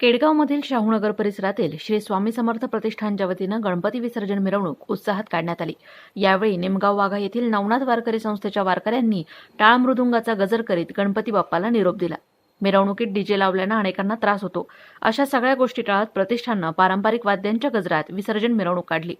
केडगावमधील शाहूनगर परिसरातील श्री स्वामी समर्थ प्रतिष्ठानच्या वतीनं गणपती विसर्जन मिरवणूक उत्साहात काढण्यात आली. यावेळी निमगाव वाघा येथील नवनाथ वारकरी संस्थेच्या वारकऱ्यांनी टाळ मृदुंगाचा गजर करीत गणपती बाप्पाला निरोप दिला. मिरवणुकीत डीजे लावल्यानं अनेकांना त्रास होतो. अशा सगळ्या गोष्टी टाळत प्रतिष्ठाननं पारंपरिक वाद्यांच्या गजरात विसर्जन मिरवणूक काढली.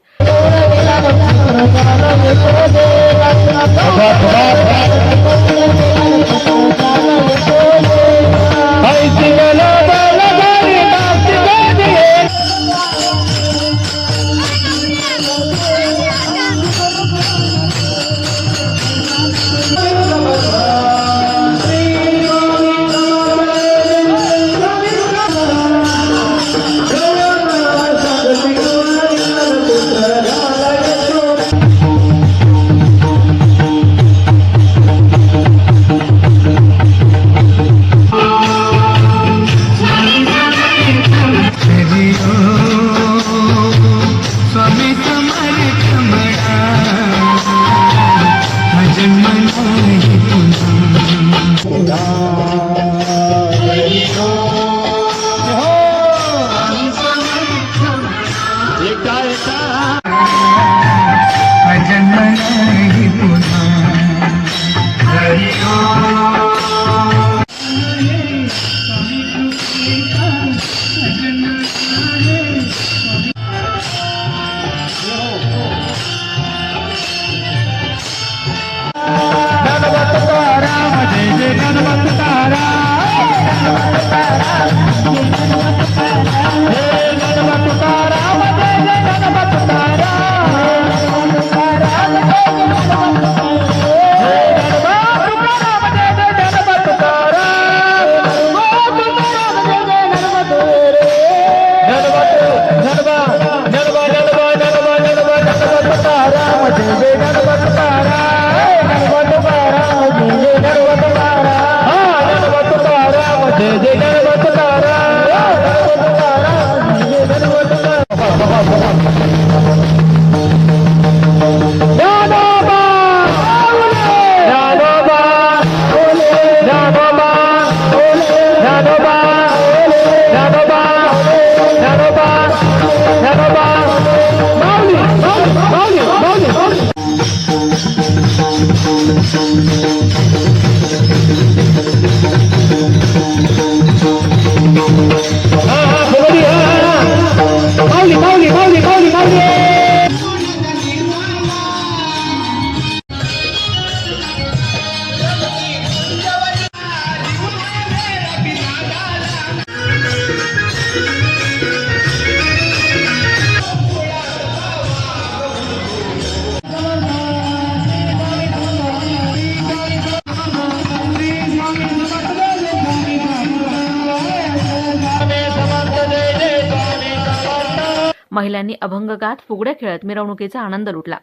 महिलांनी अभंग गात फुगड्या खेळत मिरवणुकीचा आनंद लुटला.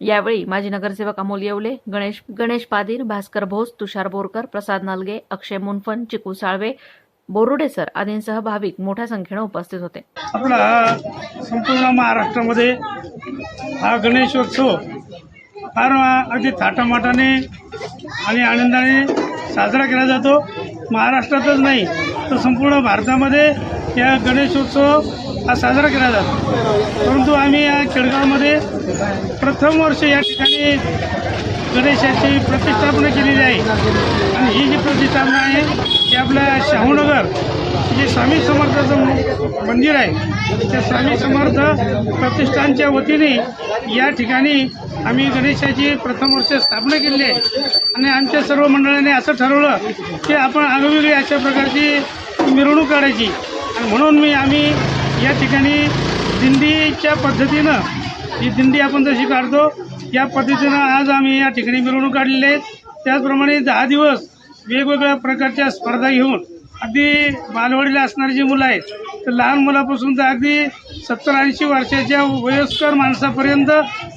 यावेळी माजी नगरसेवक अमोल येवले गणेश गणेश पादीर भास्कर भोस तुषार बोरकर प्रसाद नालगे अक्षय मुनफन चिकू साळवे बोरुडे सर आदींसह भाविक मोठ्या संख्येनं उपस्थित होते. आपला संपूर्ण महाराष्ट्रामध्ये हा गणेशोत्सव फार अगदी थाटामाटाने आणि आनंदाने साजरा केला जातो. महाराष्ट्रातच नाही तर संपूर्ण भारतामध्ये या गणेशोत्सव हा साजरा केला जातो. परंतु आम्ही या खेडगावमध्ये प्रथम वर्ष या ठिकाणी गणेशाची प्रतिष्ठापना केलेली आहे. आणि ही जी प्रतिष्ठापना आहे ती आपल्या शाहूनगर जे स्वामी समर्थाचं मंदिर आहे त्या स्वामी समर्थ प्रतिष्ठानच्या वतीने या ठिकाणी आम्ही गणेशाची प्रथम वर्ष स्थापना केली आहे. आणि आमच्या सर्व मंडळाने असं ठरवलं की आपण आगवेगळी अशा प्रकारची मिरवणूक काढायची. आणि म्हणून मी आम्ही या ठिकाणी दिंडीच्या पद्धतीनं ही दिंडी आपण जशी काढतो या पद्धतीनं आज आम्ही या ठिकाणी मिरवणूक काढलेली आहेत त्याचप्रमाणे दहा दिवस वेगवेगळ्या प्रकारच्या स्पर्धा घेऊन अगदी बालवाडीला असणारी जी मुलं आहेत तर लहान मुलापासून तर अगदी सत्तर ऐंशी वर्षाच्या वयस्कर माणसापर्यंत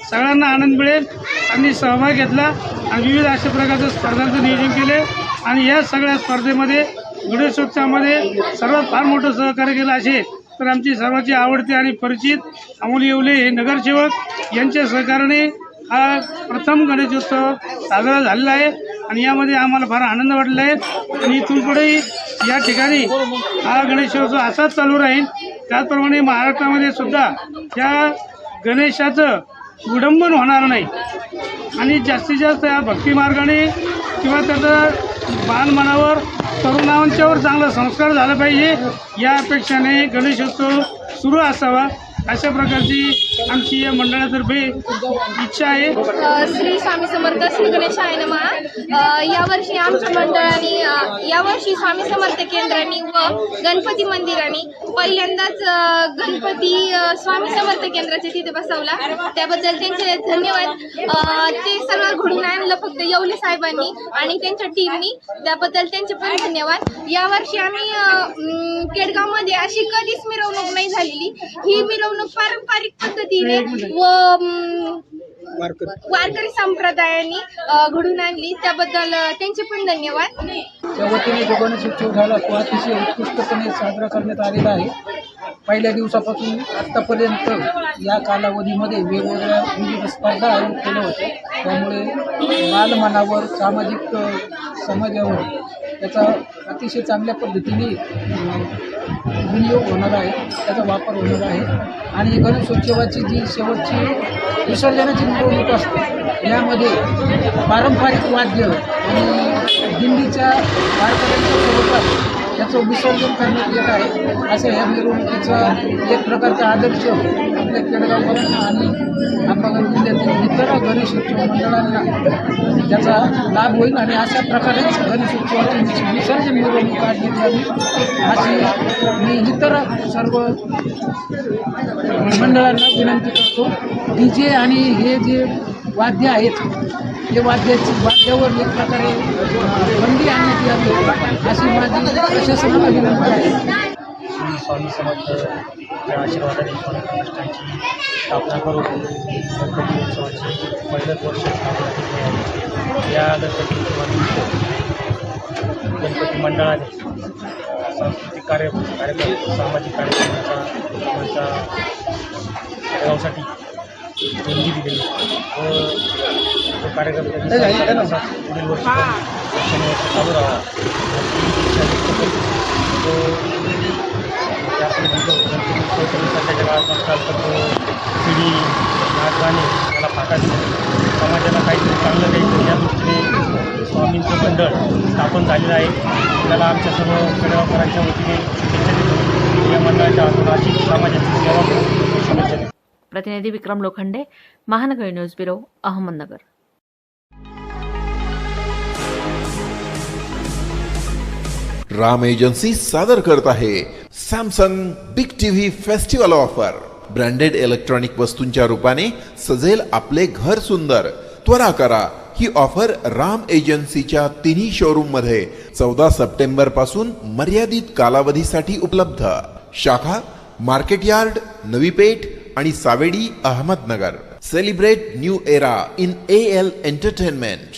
सगळ्यांना आनंद मिळेल. आणि सहभाग घेतला आणि विविध अशा प्रकारच्या स्पर्धांचं नियोजन केले. आणि या सगळ्या स्पर्धेमध्ये गणेशोत्सवामध्ये सर्वात फार मोठं सहकार्य केलं असेल तर आमची सर्वांचे आवडते आणि परिचित अमोल येवले हे नगरसेवक यांच्या सहकार्याने हा प्रथम गणेशोत्सव साजरा झालेला आहे. आणि यामध्ये आम्हाला फार आनंद वाटला आहे. आणि इथून पुढेही या ठिकाणी हा गणेशोत्सव असाच चालू राहील. त्याचप्रमाणे महाराष्ट्रामध्ये सुद्धा या गणेशाचं विडंबन होणार नाही. आणि जास्तीत जास्त या भक्तिमार्गाने किंवा त्याचं बालमनावर तरुणांच्यावर चांगला संस्कार झाला पाहिजे. या अपेक्षाने गणेशोत्सव सुरू असावा. अशा प्रकारची आमची या मंडळातर्फे इच्छा आहे. श्री स्वामी समर्थ श्री गणेश आहे नमा यावर्षी आमच्या मंडळाने यावर्षी स्वामी समर्थ केंद्राने व गणपती मंदिराने पहिल्यांदाच गणपती स्वामी समर्थ केंद्राचे तिथे बसवला. त्याबद्दल त्यांचे धन्यवाद. ते सर्व घडून आणलं फक्त येवले साहेबांनी आणि त्यांच्या टीमनी त्याबद्दल त्यांचे पण धन्यवाद. यावर्षी आम्ही केडगावमध्ये अशी कधीच मिरवणूक नाही झालेली. ही मिरवणूक पारंपरिक पद्धतीने व वारकरी संप्रदायाने घडून आणली. त्याबद्दल त्यांचे पण धन्यवाद. त्या वतीने जो गणेश उत्सव झाला. तो अतिशय उत्कृष्टपणे साजरा करण्यात आलेला आहे. पहिल्या दिवसापासून आत्तापर्यंत या कालावधीमध्ये वेगवेगळ्या विविध स्पर्धा आयोजित केल्या होत्या. त्यामुळे बालमनावर सामाजिक समाजावर त्याचा अतिशय चांगल्या पद्धतीने विनियोग होणार आहे त्याचा वापर होणार आहे. आणि गणेशोत्सवाची जी शेवटची विसर्जनाची मिरवणूक असते यामध्ये पारंपरिक वाद्य आणि दिंडीच्या वारकऱ्यांच्या त्याचं विसर्जन करण्यात येत आहे असं ह्या मिरवणुकीचं एक प्रकारचा आदर्श आपल्या केडगावकरांना आणि आंबागाव जिल्ह्यातील इतर गणेश उत्सव मंडळांना त्याचा लाभ होईल आणि अशा प्रकारेच गणेश उत्सवाची विसर्जन मिरवणूक काढण्यात यावी अशी मी इतर सर्व मंडळांना विनंती करतो. डी जे आणि हे जे वाद्य आहेत. ते वाद्याची वाद्यावर एक प्रकारे बंदी आणण्यात यावी अशी माझी प्रशासनाला विनंती आहे. श्री स्वामी समर्थ आशीर्वादाने स्वामी प्रतिष्ठानची स्थापना करून गणपती उत्सवाची पहिलंच वर्ष स्थापना केले आहे. या गणपती उत्सवानिमित्त गणपती मंडळाने सांस्कृतिक कार्य कार्यक्रम सामाजिक कार्यक्रमाचा आमच्या गावासाठी देणगी दिलेली व तो कार्यक्रम पुढील वर्ष वर्षानुवर्ष चालू तो सध्याच्या काळात तर पिढी नाच गाणे याला समाजाला काहीतरी चांगलं द्यायचं या दृष्टीने स्वामींचं मंडळ स्थापन झालेलं आहे त्याला आमच्या सर्व खेडेवाकरांच्या वतीने शुभेच्छा देतो या मंडळाच्या हातून अशी समाजाची सेवा करून शुभेच्छा देतो प्रतिनिधी Vikram Lokhande Mahanagar news bureau Ahmednagar. Ram agency सादर करत आहे Samsung big TV festival offer. Branded electronic वस्तूंच्या रूपाने सजेल आपले घर सुंदर. त्वरा करा ही ऑफर राम एजन्सीच्या तिन्ही शोरूममध्ये चौदा सप्टेंबरपासून मर्यादित कालावधीसाठी उपलब्ध. शाखा मार्केट यार्ड नवी पेठ आणि Savedi Ahmednagar. Celebrate new era in A L entertainment